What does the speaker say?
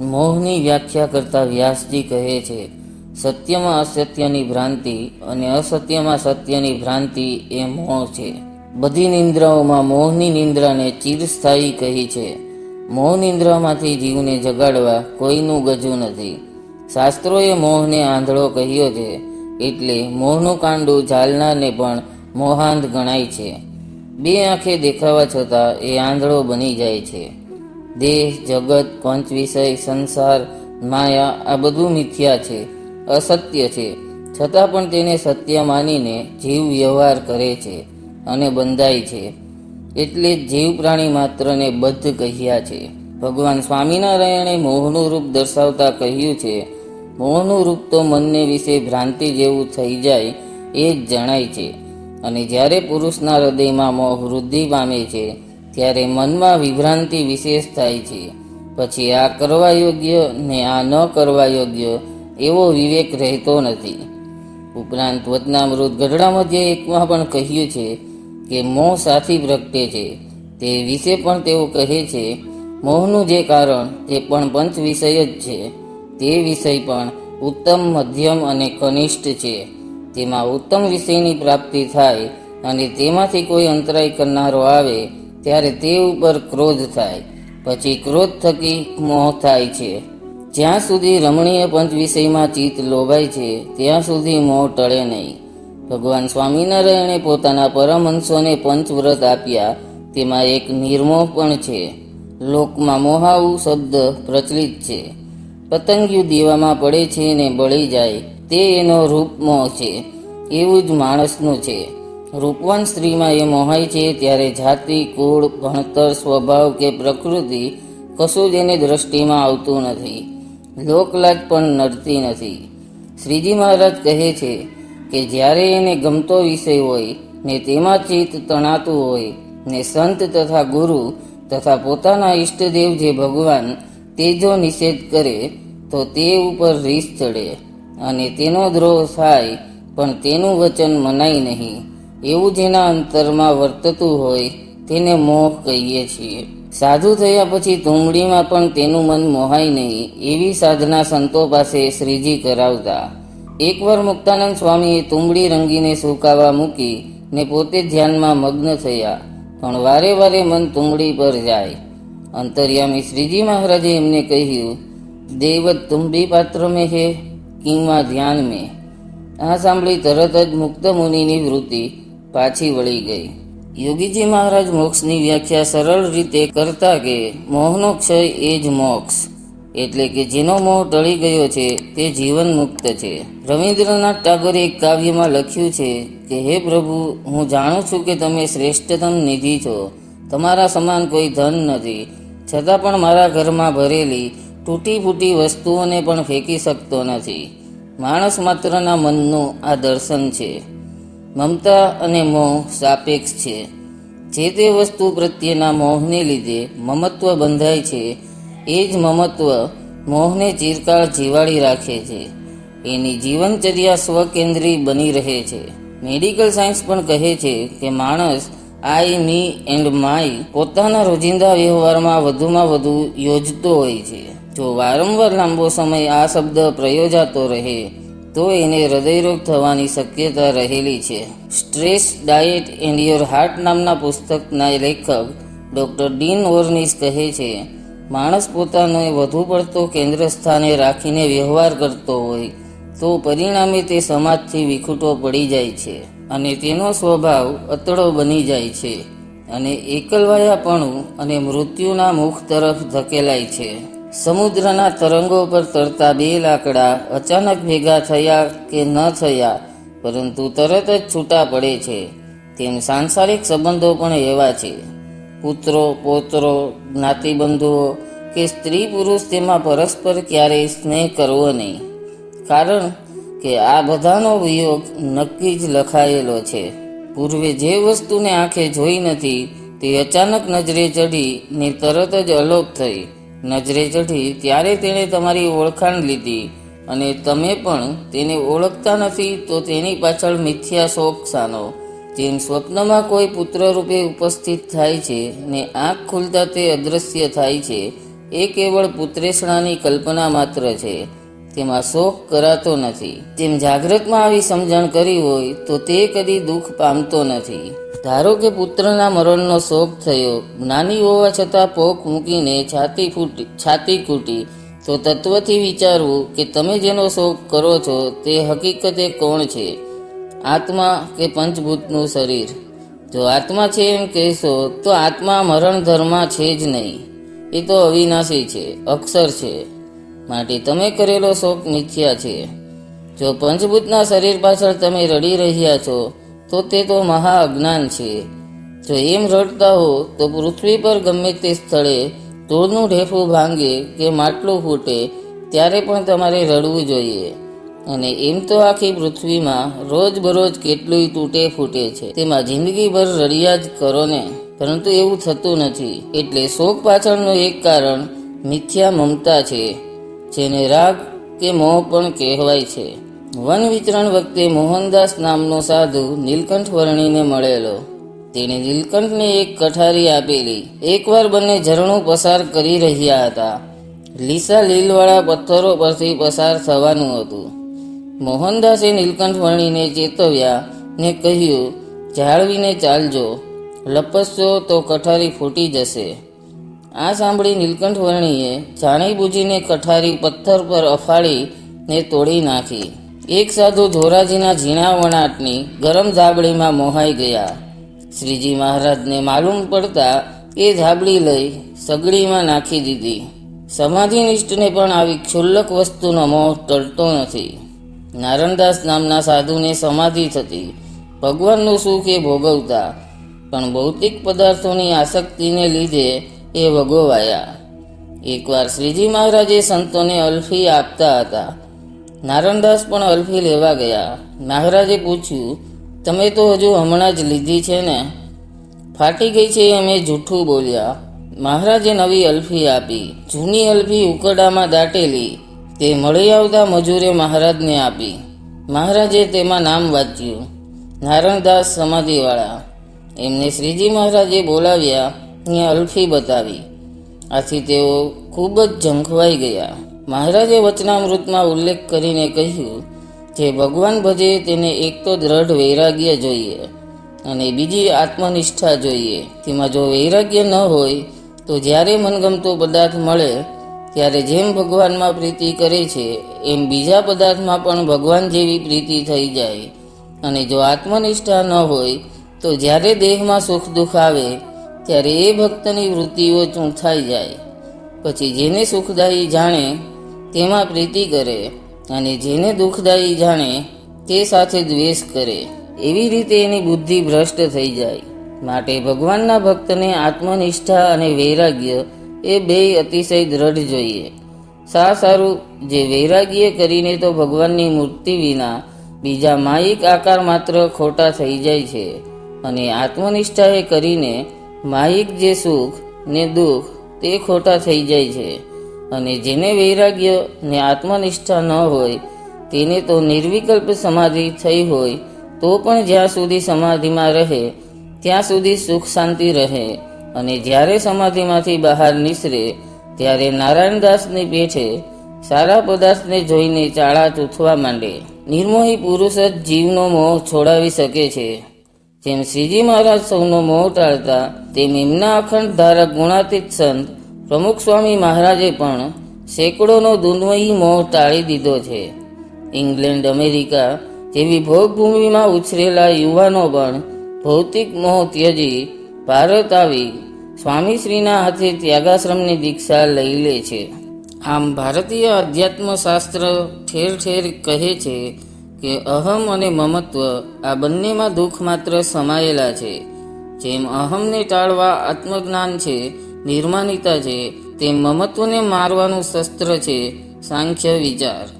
મોહની વ્યાખ્યા કરતા વ્યાસજી કહે છે, સત્યમાં અસત્યની ભ્રાંતિ અને અસત્યમાં સત્યની ભ્રાંતિ એ મોહ છે. બધી નિંદ્રાઓમાં મોહની નિંદ્રાને ચિરસ્થાયી કહી છે. મોહ નિંદ્રામાંથી જીવને જગાડવા કોઈનું ગજું નથી. શાસ્ત્રોએ મોહને આંધળો કહ્યો છે, એટલે મોહનું કાંડું ઝાલનારને પણ મોહાંધ ગણાય છે. બે આંખે દેખાવા છતાં એ આંધળો બની જાય છે. દેહ, જગત, પંચ વિષય, સંસાર, માયા, આ બધું મિથ્યા છે, અસત્ય છે. છતાં પણ તેને સત્ય માનીને જીવ વ્યવહાર કરે છે અને બંધાય છે. એટલે જ જીવ પ્રાણી માત્રને બદ્ધ કહ્યા છે. ભગવાન સ્વામિનારાયણે મોહનું રૂપ દર્શાવતા કહ્યું છે, મોહનું રૂપ તો મનને વિશે ભ્રાંતિ જેવું થઈ જાય એ જ જણાય છે. અને જ્યારે પુરુષના હૃદયમાં મોહ વૃદ્ધિ પામે છે ત્યારે મનમાં વિભ્રાંતિ વિશેષ થાય છે. પછી આ કરવા યોગ્ય ને આ ન કરવા યોગ્ય એવો વિવેક રહેતો નથી. ઉપરાંત વતનામૃત ગઢડામાં જે એકમાં પણ કહ્યું છે કે મોહ સાથી પ્રગટે છે. તે વિશે પણ તેઓ કહે છે, મોહનું જે કારણ તે પણ પંચ વિષય જ છે. તે વિષય પણ ઉત્તમ, મધ્યમ અને કનિષ્ઠ છે. તેમાં ઉત્તમ વિષયની પ્રાપ્તિ થાય અને તેમાંથી કોઈ અંતરાય કરનારો આવે ત્યારે તે ઉપર ક્રોધ થાય, પછી ક્રોધ થકી મોહ થાય છે. જ્યાં સુધી રમણીય પંચ વિષયમાં ચિત્ત લોભાય છે, ત્યાં સુધી મોહ ટળે નહીં. ભગવાન સ્વામિનારાયણે પોતાના પરમહંસોને પંચવ્રત આપ્યા, તેમાં એક નિર્મોહ પણ છે. લોકમાં મોહાવું શબ્દ પ્રચલિત છે. પતંગિયું દીવામાં પડે છે ને બળી જાય, તે એનો રૂપમોહ છે. એવું જ માણસનું છે. રૂપવાન સ્ત્રીમાં એ મોહાય છે ત્યારે જાતિ, કુળ, ભણતર, સ્વભાવ કે પ્રકૃતિ કશું જ એની દ્રષ્ટિમાં આવતું નથી. લોકલાજ પણ નડતી નથી. શ્રીજી મહારાજ કહે છે કે જ્યારે એને ગમતો વિષય હોય, ને તેમાં ચિત્ત તણાતું હોય, ને સંત તથા ગુરુ તથા પોતાના ઈષ્ટદેવ જે ભગવાન તે જો નિષેધ કરે, તો તે ઉપર રીસ ચડે અને તેનો દ્રોહ થાય, પણ તેનું વચન મનાય નહીં. એવું જેના અંતરમાં વર્તતું હોય તેને મોહ કહીએ છીએ. સાધુ થયા પછી તુંબડીમાં પણ તેનું મન મોહાય નહીં, એવી સાધના સંતો પાસે શ્રીજી કરાવતા. એકવાર મુક્તાનંદ સ્વામીએ તુંબડી રંગીને સુકાવા મૂકી ને પોતે ધ્યાનમાં મગ્ન થયા. પણ વારે વારે મન તુંબડી પર જાય. અંતર્યામી શ્રીજી મહારાજે એમને કહ્યું, દેવત તુંબી પાત્ર મેં હે, કિંવા ધ્યાન મેં? આ સાંભળી તરત જ મુક્ત મુનિની વૃત્તિ પાછી વળી ગઈ. યોગીજી મહારાજ મોક્ષની વ્યાખ્યા સરળ રીતે કરતા કે મોહનો ક્ષય એ જ મોક્ષ. એટલે કે જેનો મોહ ટળી ગયો છે તે જીવન મુક્ત છે. રવિન્દ્રનાથ ટાગોરે એક કાવ્યમાં લખ્યું છે કે, હે પ્રભુ, હું જાણું છું કે તમે શ્રેષ્ઠતમ નિધિ છો. તમારા સમાન કોઈ ધન નથી. છતાં પણ મારા ઘરમાં ભરેલી તૂટી ફૂટી વસ્તુઓને પણ ફેંકી શકતો નથી. માણસ માત્રના મનનું આ દર્શન છે. મમતા અને મોહ સાપેક્ષ છે. જે તે વસ્તુ પ્રત્યેના મોહને લીધે મમત્વ બંધાય છે, એ જ મમત્વ મોહને ચિરકાળ જીવાડી રાખે છે. એની જીવનચર્યા સ્વકેન્દ્રી બની રહે છે. મેડિકલ સાયન્સ પણ કહે છે કે માણસ આઈ, મી એન્ડ માય પોતાના રોજિંદા વ્યવહારમાં વધુમાં વધુ યોજતો હોય છે. જો વારંવાર લાંબો સમય આ શબ્દ પ્રયોજાતો રહે તો એને હૃદયરોગ થવાની શક્યતા રહેલી છે. Stress diet and your heart નામના પુસ્તકના લેખક ડૉક્ટર ડીન ઓર્નિસ કહે છે, માણસ પોતાને વધુ પડતો કેન્દ્ર સ્થાને રાખીને વ્યવહાર કરતો હોય, તો પરિણામે તે સમાજથી વિખૂટો પડી જાય છે અને તેનો સ્વભાવ અતડો બની જાય છે અને એકલવાયાપણું અને મૃત્યુના મુખ તરફ ધકેલાય છે. સમુદ્રના તરંગો પર તરતા બે લાકડા અચાનક ભેગા થયા કે ન થયા, પરંતુ તરત જ છૂટા પડે છે. તેમ સાંસારિક સંબંધો પણ એવા છે. પુત્રો, પોત્રો જ્ઞાતિબંધુઓ કે સ્ત્રી પુરુષ તેમાં પરસ્પર ક્યારેય સ્નેહ કરવો નહીં. કારણ કે આ બધાનો વિયોગ નક્કી જ લખાયેલો છે. પૂર્વે જે વસ્તુને આંખે જોઈ નથી, તે અચાનક નજરે ચડી ને તરત જ અલોપ થઈ. નજરે ચઢી ત્યારે તેણે તમારી ઓળખાણ લીધી અને તમે પણ તેને ઓળખતા નથી તો તેની પાછળ મિથ્યા શોક સાનો. જેમ સ્વપ્નમાં કોઈ પુત્ર રૂપે ઉપસ્થિત થાય છે ને આંખ ખુલતા તે અદૃશ્ય થાય છે, એ કેવળ પુત્રેષણાની કલ્પના માત્ર છે. તેમાં શોક કરાતો નથી. તેમ જાગૃતમાં આવી સમજણ કરી હોય, તો તે કદી દુઃખ પામતો નથી. ધારો કે પુત્રના મરણનો શોક થયો, જ્ઞાની હોવા છતાં પોક મૂકીને છાતી ફૂટી, છાતી કૂટી, તો તત્વથી વિચારવું કે તમે જેનો શોક કરો છો, તે હકીકતે કોણ છે? આત્મા કે પંચભૂતનું શરીર? જો આત્મા છે એમ કહેશો, તો આત્મા મરણ ધર્મા છે જ નહીં. એ તો અવિનાશી છે, અક્ષર છે. માટે તમે કરેલો શોક મિથ્યા છે. જો પંચભૂતના શરીર પાછળ તમે રડી રહ્યા છો, તો તે તો મહા અજ્ઞાન છે. જો એમ રડતા હો, તો પૃથ્વી પર ગમે તે સ્થળે ધૂળનું ઢેફું ભાંગે કે માટલું ફૂટે, ત્યારે પણ તમારે રડવું જોઈએ. અને એમ તો આખી પૃથ્વીમાં રોજ બરોજ કેટલુંય તૂટે ફૂટે છે. તેમાં જિંદગીભર રડિયા જ કરો ને. પરંતુ એવું થતું નથી. એટલે શોક પાછળનું એક કારણ મિથ્યા મમતા છે. જેને રાગ કે મોહ પણ કહેવાય છે. વન વિચરણ વખતે મોહનદાસ નામનો સાધુ નીલકંઠ વર્ણીને મળેલો. તેણે નીલકંઠને એક કઠારી આપેલી. એકવાર બંને ઝરણું પસાર કરી રહ્યા હતા. લીસા લીલવાળા પથ્થરો પરથી પસાર થવાનું હતું. મોહનદાસે નીલકંઠ વર્ણીને ચેતવ્યા ને કહ્યું, જાળવીને ચાલજો. લપસશો તો કઠારી ફૂટી જશે. આ સાંભળી નીલકંઠ વર્ણીએ જાણી બૂજીને કઠારી પથ્થર પર અફાળી ને તોડી નાખી. એક સાધુ ધોરાજીના ઝીણા વણાટની ગરમ ધાબળીમાં મોહાઈ ગયા. શ્રીજી મહારાજને માલુમ પડતા એ ધાબળી લઈ સગડીમાં નાખી દીધી. સમાધિનિષ્ઠને પણ આવી ક્ષુલ્લક વસ્તુનો મોહ ટળતો નથી. નારણદાસ નામના સાધુને સમાધિ થતી ભગવાનનું સુખ એ ભોગવતા, પણ ભૌતિક પદાર્થોની આસક્તિને લીધે એ વગોવાયા. એકવાર શ્રીજી મહારાજે સંતોને અલ્ફી આપતા હતા. નારણદાસ પણ અલ્ફી લેવા ગયા. મહારાજે પૂછ્યું, તમે તો હજુ હમણાં જ લીધી છે ને? ફાટી ગઈ છે અમે જૂઠું બોલ્યા. મહારાજે નવી અલ્ફી આપી. જૂની અલ્ફી ઉકરડામાં દાટેલી. તે મળી આવતા મજૂરે મહારાજને આપી. મહારાજે તેમાં નામ વાંચ્યું. નારણદાસ સમાધિવાળા. એમને શ્રીજી મહારાજે બોલાવ્યા ને અલ્ફી બતાવી. આથી તેઓ ખૂબ જ ઝંખવાઈ ગયા. મહારાજે વચનામૃતમાં ઉલ્લેખ કરીને કહ્યું, જે ભગવાન ભજે તેને એક તો દ્રઢ વૈરાગ્ય જોઈએ અને બીજી આત્મનિષ્ઠા જોઈએ. તેમાં જો વૈરાગ્ય ન હોય, તો જ્યારે મનગમતો પદાર્થ મળે, ત્યારે જેમ ભગવાનમાં પ્રીતિ કરે છે, એમ બીજા પદાર્થમાં પણ ભગવાન જેવી પ્રીતિ થઈ જાય. અને જો આત્મનિષ્ઠા ન હોય, તો જ્યારે દેહમાં સુખ દુઃખ આવે ત્યારે એ ભક્તની વૃત્તિઓ ચૂંથાઈ જાય. પછી જેને સુખદાયી જાણે, તેમાં પ્રીતિ કરે અને જેને દુઃખદાયી જાણે, તે સાથે દ્વેષ કરે. એવી રીતે એની બુદ્ધિ ભ્રષ્ટ થઈ જાય. માટે ભગવાનના ભક્તને આત્મનિષ્ઠા અને વૈરાગ્ય એ બે અતિશય દ્રઢ જોઈએ. સા સારું, જે વૈરાગ્ય કરીને તો ભગવાનની મૂર્તિ વિના બીજા માયિક આકાર માત્ર ખોટા થઈ જાય છે. અને આત્મનિષ્ઠા એ કરીને માયિક જે સુખ ને દુઃખ તે ખોટા થઈ જાય છે. અને જેને વૈરાગ્ય ને આત્મનિષ્ઠા ન હોય, તેને તો નિર્વિકલ્પ સમાધિ થઈ હોય, તો પણ જ્યાં સુધી સમાધિમાં રહે, ત્યાં સુધી સુખ શાંતિ રહે. અને જ્યારે સમાધિમાંથી બહાર નીસરે, ત્યારે નારાયણદાસની પેઠે સારા પદાર્થને જોઈને ચાળા ચૂથવા માંડે. નિર્મોહી પુરુષ જ જીવનો મોહ છોડાવી શકે છે. જેમ શ્રીજી મહારાજ સૌનો મોહ ટાળતા તેમ એમના અખંડ ધારક ગુણાતીત સંત પ્રમુખ સ્વામી મહારાજે પણ સેંકડોનો દુન્વયી મોહ ટાળી દીધો છે. ઇંગ્લેન્ડ, અમેરિકા જેવી ભોગભૂમિમાં ઉછરેલા યુવાનો પણ ભૌતિક મોહ ત્યજી ભારત આવી સ્વામીશ્રીના હાથે ત્યાગાશ્રમની દીક્ષા લઈ લે છે. આમ ભારતીય અધ્યાત્મશાસ્ત્ર ઠેર ઠેર કહે છે કે અહમ અને મમત્વ આ બંનેમાં દુઃખ માત્ર સમાયેલા છે. જેમ અહમને ટાળવા આત્મજ્ઞાન છે નિર્માનિતા છે, તેમ મમત્વને મારવાનું શસ્ત્ર છે, સાંખ્ય વિચાર.